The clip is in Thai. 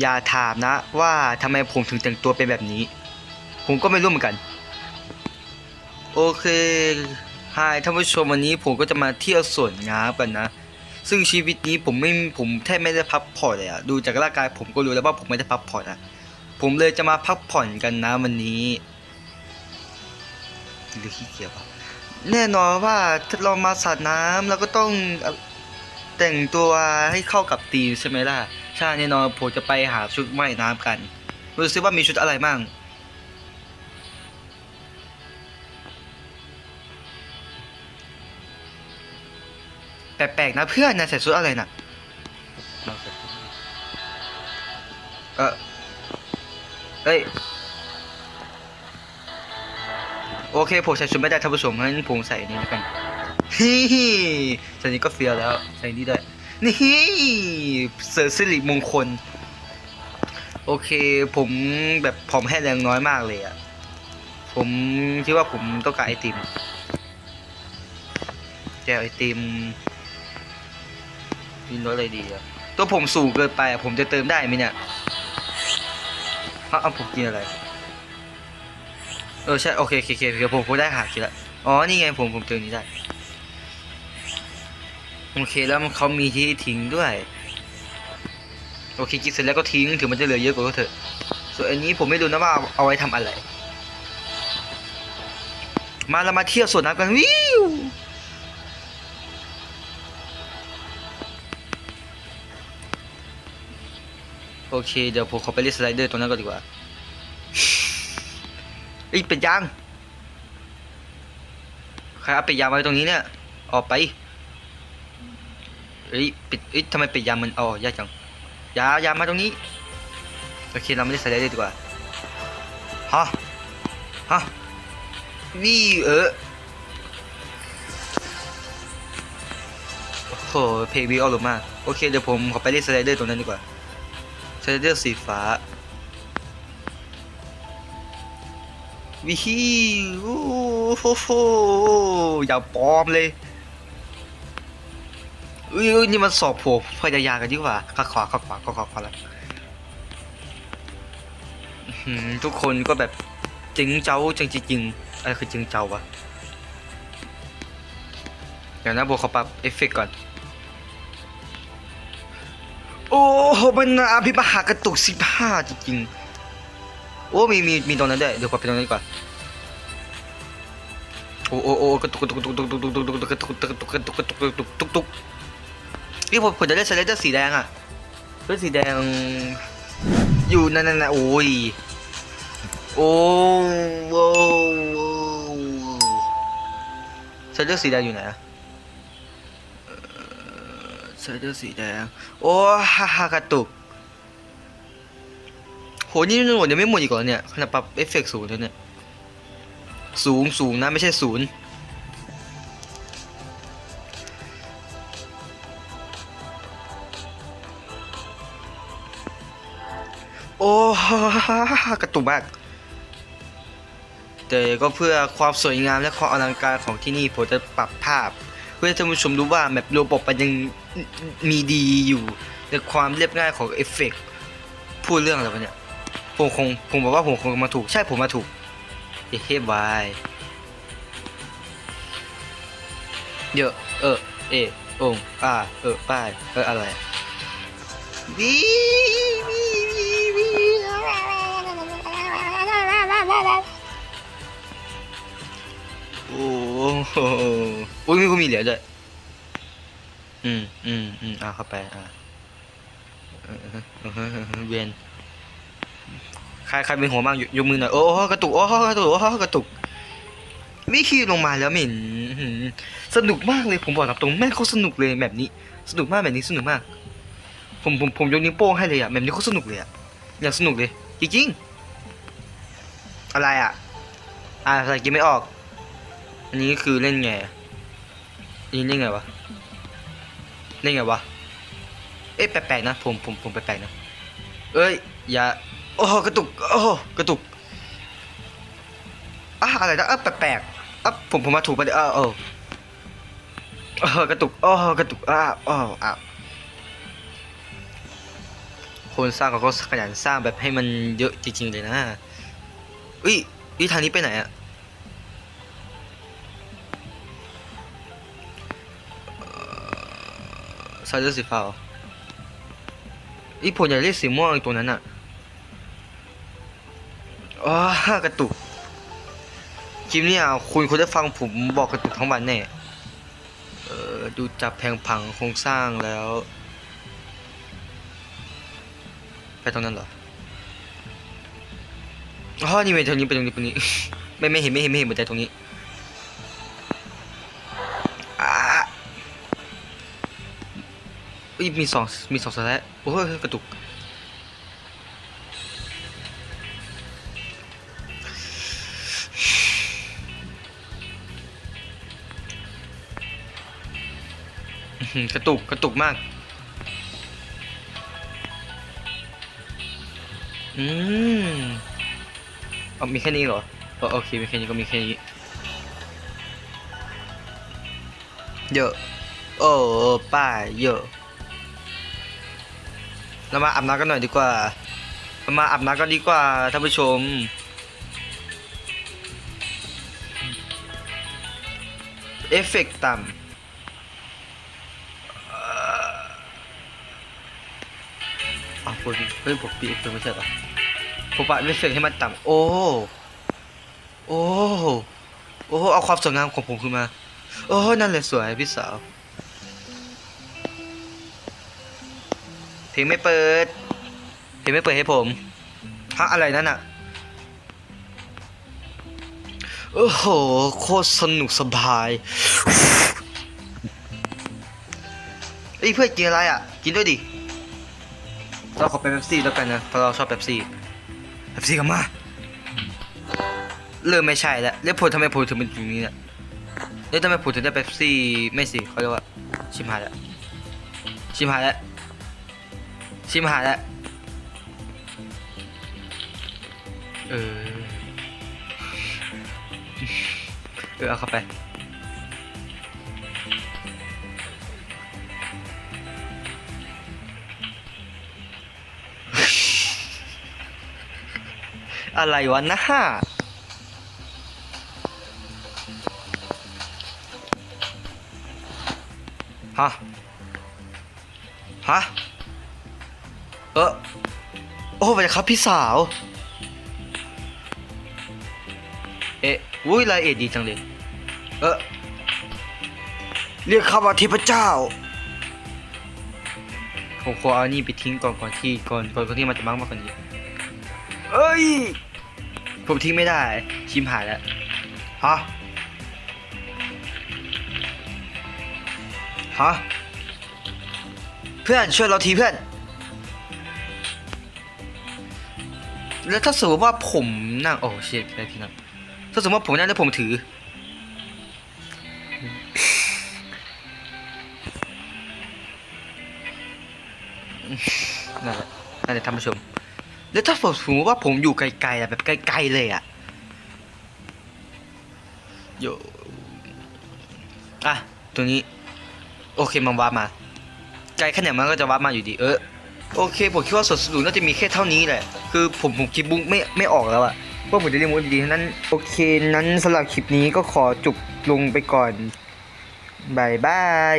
อย่าถามนะ ว่าทำไมผมถึงแต่งตัวเป็นแบบนี้ ผมก็ไม่รู้เหมือนกัน โอเคฮายท่านผู้ชมวันนี้ผมก็จะมาเที่ยวสวนน้ำกันนะ ซึ่งชีวิตนี้ผมไม่ผมแทบไม่ได้พักผ่อนเลยอะดูจากร่างกายผมก็รู้แล้วว่าผมไม่ได้พักผ่อนอะผมเลยจะมาพักผ่อนกันนะวันนี้หรือขี้เกียจปะแน่นอนว่าถ้าเรามาสาดน้ำเราก็ต้องแต่งตัวให้เข้ากับธีมใช่ไหมล่ะ ใช่แน่นอนผมจะไปหาชุดว่ายน้ำกันดูซิว่ามีชุดอะไรมั่งแปลกๆนะเพื่อนนะใส่ชุดอะไรน่ะเออเอ้ยโอเคผมใส่ชุดไม่ได้ท่านผู้ชมงั้นผมใส่นี่แล้วกันฮิฮิใส่นี้ก็เฟียแล้วใส่นี่ได้ นี่ฮิเสริมสิริมงคล โอเค ผมแบบผอมแห้งแรงน้อยมากเลยอะผมคิดว่าผมต้องการไอติมแจวไอติมกินรสอะไรดีอะตัวผมสูงเกินไปอะผมจะเติมได้ไหมเนี่ยเอาเอาผมกินอะไร เออใช่ โอเคโอเคโอเคโอเคผมผมได้หาคิดละอ๋อ นี่ไงผมผมเติมนี้ได้ โอเคแล้วมันเขามีที่ทิ้งด้วย โอเคกินเสร็จแล้วก็ทิ้งถึงมันจะเหลือเยอะกว่าก็เถอะ ส่วนอันนี้ผมไม่รู้นะว่าเอาไว้ทำอะไร มาเรามาเที่ยวสวนน้ำกันวิวโอเคเดี๋ยวผมขอไปเล่นสไลเดอร์ตรงนั้นก่อนดีกว่าอ้ยเป็ดยาง ใครเอาเป็ดยางไว้ตรงนี้เนี่ย ออกไป เอ้ยป็ดเอ้ยทำไมป็ดยามันอ๋อยากจังยายามาตรงนี้โอเคเราไม่ได้ใส่ไลเดอร์ดีกว่าฮะฮะวิเออโอ้โหเพลงวีออลมากโอเคเดี๋ยวผมขอไปเล่นสไลเดอร์ตรงนั้นดีกว่าสไลเดอร์สีฟ้าวิฮิวโอ้โหอย่าปลอมเลย อุ้ยอุ้ยนี่มันสอบผมพยายามกันดีกว่าข้าขวาข้าขวาข้าขวาขวาแล้วทุกคนก็แบบจิงเจ้าจริงจริงอะไรคือจิงเจ้าวะเดี๋ยวนะโบขอปรับเอฟเฟกต์ก่อน โอ้โหมันอภิมหากระตุกสิบห้าจริงๆ โอ้มีมีมีตรงนั้นด้วยเดี๋ยวขอไปตรงนั้นดีกว่าโอ้โอ้โอ้กระตุกกระตุกกระตุกกระตุกกระตุกกระตุกกระตุกกระตุกกระตุกกระตุกกระตุก นี่ผมผมจะได้สไลเดอร์สีแดงอะสไลเดอสีแดง อยู่นั่นนั่นโอ้ยโอ้โว้สไลเดอร์สีแดงอยู่ไหนอะสไลเดอร์สีแดง โอ้ฮ่าฮ่ากระตุกโหนี่มันหมดยังไม่หมดอีกเหรอเนี่ยขนาดปรับเอฟเฟกต์สูงแล้วเนี่ย สูงสูงนะไม่ใช่ศูนย์ โอ้ฮ่าฮ่าฮ่ากระตุกมาก แต่ก็เพื่อความสวยงามและความอลังการของที่นี่ผมจะปรับภาพ เพื่อให้ท่านผู้ชมรู้ว่าแมปโรบอทมันยังมีดีอยู่ในความเรียบง่ายของเอฟเฟกต์พูดเรื่องอะไรวะเนี่ยผมคงผมบอกว่าผมคงมาถูกใช่ผมมาถูกเฮ้บายเยอะเออเอองอ่าเออป้ายเอออะไรวีวี โอ้โหอุ้ยมีกูมีเหรียญด้วยอืมอืมอืมอ่าเข้าไปอ่าเวียนใครใครเป็นหัวบ้างยกมือหน่อยโอ้โหกระตุกโอ้โหกระตุกโอ้โหกระตุกวิคีลงมาแล้วม็นสนุกมากเลยผมบอกตรงแม่เขาสนุกเลยแบบนี้ สนุกมากแบบนี้สนุกมาก ผมผมผมยกนิ้วโป้งให้เลยอะแบบนี้เขาสนุกเลยอะอย่างสนุกเลยจริงๆ อะไรอะ อ่าอะไรกินไม่ออก อันนี้คือเล่นไงนนี้เล่นไงวะเล่นไงวะ เอ๊ะแปลกๆนะผมผมผมแปลกๆนะ เอ้ยอย่า โอ้โหกระตุก โอ้โหกระตุกอะอะไรนะเออแปลกๆอะผมผมมาถูกไปเออเออเออกระตุกโอ้โหกระตุกอ้าอ้าวอ้าวโหคนสร้างเขาก็ขยันสร้างแบบให้มันเยอะจริงๆเลยนะ อุ้ยอุ้ยทางนี้ไปไหนอะเอ่อสายเลือดสีฟ้าอีผมอยากเรียกสีม่วงตัวนั้นอะอ๋อกระตุกคลิปเนี้อะคุณคุณได้ฟังผมบอกกระตุกทั้งวันแน่ เออดูจากแผงผังโครงสร้างแล้ว ไปตรงนั้นเหรอ อ๋อนี่ไปตรงนี้ไปตรงนี้ไปตรงนี้ ไม่ไม่เห็นไม่เห็นไม่เห็นบันไดตรงนี้อ่าอุ้ยมีสองมีสองสแลตโอ้ยกระตุกหือกระตุก กระตุกมาก อืม เอมีแค่นี้เหรอเออโอเคมีแค่นี้ก็มีแค่นี้เยอะ โอ้ป้าเยอะ เรามาอาบน้ำกันหน่อยดีกว่าเรามาอาบน้ำกันดีกว่าท่านผู้ชม เอฟเฟกต์ต่ำอ่ออะผมเฮ้ยผมปีเอฟเฟกต์ไม่ใช่เหรอ ผมปะเอฟเฟกต์ให้มันต่ำโอ้ โอ้ โอ้ เอาความสวยงามของผมขึ้นมา โอ้ นั่นแหละสวยพี่สาว เพลงไม่เปิด เพลงไม่เปิดให้ผมฮะอะไรนั่นอะโอ้โห โคตรสนุกสบายเอ้เพื่อนกินอะไรอะ กินด้วยดิ เราขอเป็นเป๊ปซี่แล้วกันนะเพราะเราชอบเป๊ปซี่ เป๊ปซี่กันมาเริ่มไม่ใช่แล้วแล้วผลทำไมผลถึงเป็นอย่างนี้เนี่ยแล้วทำไมผลถึงได้เป๊ปซี่ไม่สิเขาเรียกว่าชิมหายแล้วชิมหายแล้วชิมหายแล้วเออเออเอาเข้าไป อะไรวะนะฮะฮะฮะเออโอ้ไปครับพี่สาว เอ๊ะวุ้ยรายเอียดดีจังเลย เออเรียกข้าว่าเทพเจ้าผมขอเอานี่ไปทิ้งก่อนก่อนที่ก่อนก่อนก่อนที่มันจะมากมากกว่านี้ เอ้ย ผมทิ้งไม่ได้ ชิมหายแล้วฮะฮะเพื่อนช่วยเราทีเพื่อน แล้วถ้าสมมติว่าผมนั่งโอ้เชิดอะไรทีนั่งถ้าสมมติว่าผมนั่งแล้วผมถือ นั่นแหละนั่นแหละท่านผู้ชม แล้วถ้าสมมติว่าผมอยู่ไกลๆอะแบบไกลๆเลยอะโยอะตัวนี้ โอเคมันวาร์ปมา ไกลแค่ไหนมันก็จะวาร์ปมาอยู่ดี เออโอเคผมคิดว่าสวนสนุกน่าจะมีแค่เท่านี้แหละ คือผมผมคิดบุ๊กไม่ไม่ออกแล้วอะว่าผมจะเรียกมุกดีๆนั้นโอเคนั้นสำหรับคลิปนี้ก็ขอจบลงไปก่อนบายบาย